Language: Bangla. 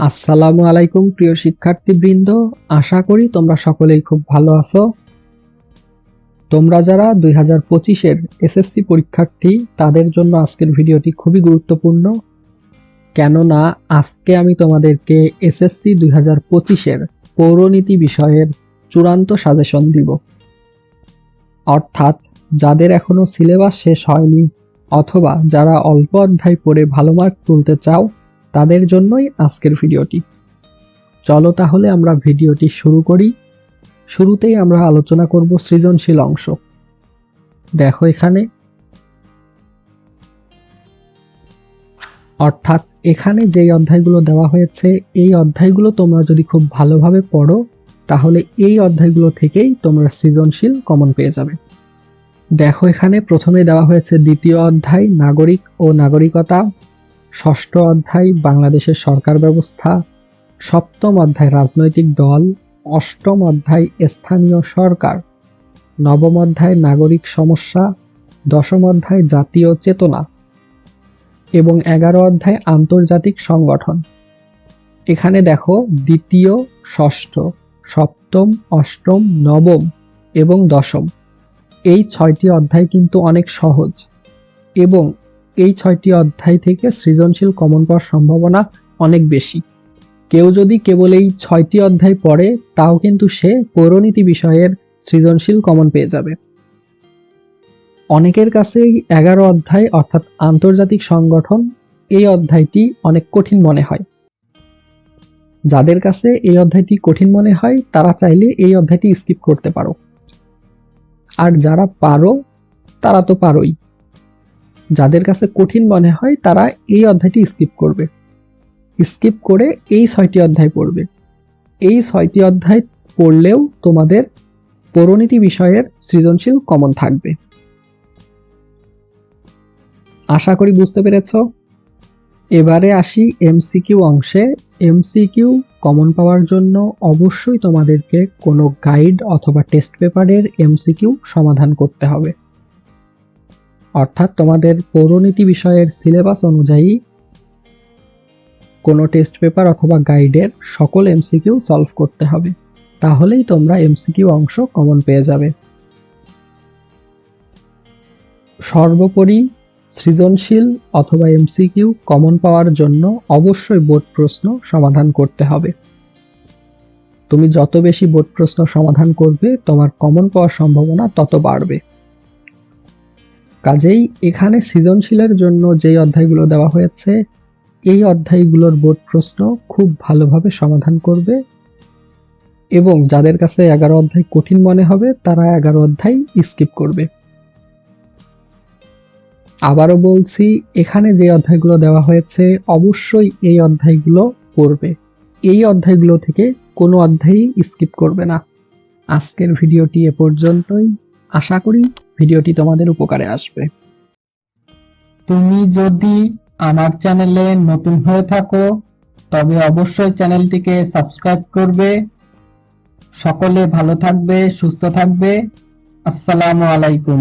আসসালামু আলাইকুম, প্রিয় শিক্ষার্থীবৃন্দ। আশা করি তোমরা সকলেই খুব ভালো আছো। তোমরা যারা দুই হাজার পঁচিশের এসএসসি পরীক্ষার্থী, তাদের জন্য আজকের ভিডিওটি খুবই গুরুত্বপূর্ণ। কেননা, আজকে আমি তোমাদেরকে এসএসসি দুই হাজার পঁচিশের পৌরনীতি বিষয়ের চূড়ান্ত সাজেশন দিব। অর্থাৎ, যাদের এখনও সিলেবাস শেষ হয়নি অথবা যারা অল্প অধ্যায় পড়ে ভালো মার্ক তুলতে চাও তাদের জন্যই আজকের ভিডিওটি। চলো তাহলে আমরা ভিডিওটি শুরু করি। শুরুতেই আমরা আলোচনা করব সৃজনশীল অংশ। দেখো এখানে। অর্থাৎ এখানে যেই অধ্যায়গুলো দেওয়া হয়েছে, এই অধ্যায়গুলো তোমরা যদি খুব ভালোভাবে পড়ো, তাহলে এই অধ্যায়গুলো থেকেই তোমরা সৃজনশীল কমন পেয়ে যাবে। দেখো এখানে প্রথমে দেওয়া হয়েছে দ্বিতীয় অধ্যায়, নাগরিক ও নাগরিকতা। ষষ্ঠ অধ্যায়, বাংলাদেশের সরকার ব্যবস্থা। সপ্তম অধ্যায়, রাজনৈতিক দল। অষ্টম অধ্যায়, স্থানীয় সরকার। নবম অধ্যায়, নাগরিক সমস্যা। দশম অধ্যায়, জাতীয় চেতনা। এবং এগারো অধ্যায়, আন্তর্জাতিক সংগঠন। এখানে দেখো, দ্বিতীয়, ষষ্ঠ, সপ্তম, অষ্টম, নবম এবং দশম। এই ছয়টি অধ্যায় কিন্তু অনেক সহজ। এবং এই ছয়টি অধ্যায় থেকে সৃজনশীল কমন পাওয়ার সম্ভাবনা অনেক বেশি। কেউ যদি কেবল এই ছয়টি অধ্যায় পড়ে, তাও কিন্তু সে পৌরনীতি বিষয়ের সৃজনশীল কমন পেয়ে যাবে। অনেকের কাছে এগারো অধ্যায় অর্থাৎ আন্তর্জাতিক সংগঠন এই অধ্যায়টি অনেক কঠিন মনে হয়। যাদের কাছে এই অধ্যায়টি কঠিন মনে হয়, তারা চাইলে এই অধ্যায়টি স্কিপ করতে পারো। আর যারা পারো, তারা তো পারোই। যাদের কাছে কঠিন মনে হয় তারা এই অধ্যায়টি স্কিপ করবে। স্কিপ করে এই ছয়টি অধ্যায় পড়বে। এই ছয়টি অধ্যায় পড়লেও তোমাদের পৌরনীতি বিষয়ের সৃজনশীল কমন থাকবে। আশা করি বুঝতে পেরেছ? এবারে আসি এমসিকিউ অংশে। এমসিকিউ কমন পাওয়ার জন্য অবশ্যই তোমাদেরকে কোনো গাইড অথবা টেস্ট পেপারের এমসিকিউ সমাধান করতে হবে। অর্থাৎ তোমাদের পৌরনীতি বিষয়ের সিলেবাস অনুযায়ী কোনো টেস্ট পেপার অথবা গাইডের সকল এমসিকিউ সলভ করতে হবে। তাহলেই তোমরা এমসিকিউ অংশ কমন পেয়ে যাবে। সর্বোপরি সৃজনশীল অথবা এমসিকিউ কমন পাওয়ার জন্য অবশ্যই বোর্ড প্রশ্ন সমাধান করতে হবে। তুমি যত বেশি বোর্ড প্রশ্ন সমাধান করবে, তোমার কমন পাওয়ার সম্ভাবনা তত বাড়বে। কাজেই এখানে সৃজনশীলের জন্য যেই অধ্যায়গুলো দেওয়া হয়েছে, এই অধ্যায়গুলোর বোর্ড প্রশ্ন খুব ভালোভাবে সমাধান করবে এবং যাদের কাছে এগারো অধ্যায় কঠিন মনে হবে, তারা এগারো অধ্যায় স্কিপ করবে। আবারও বলছি, এখানে যে অধ্যায়গুলো দেওয়া হয়েছে, অবশ্যই এই অধ্যায়গুলো পড়বে। এই অধ্যায়গুলো থেকে কোনো অধ্যায়ই স্কিপ করবে না। আজকের ভিডিওটি এ পর্যন্তই। আশা করি ভিডিওটি তোমাদের উপকারে আসবে। তুমি যদি আমার চ্যানেলে নতুন হয়ে থাকো, তবে অবশ্যই চ্যানেলটিকে সাবস্ক্রাইব করবে। সকলে ভালো থাকবে, সুস্থ থাকবে। আসসালামু আলাইকুম।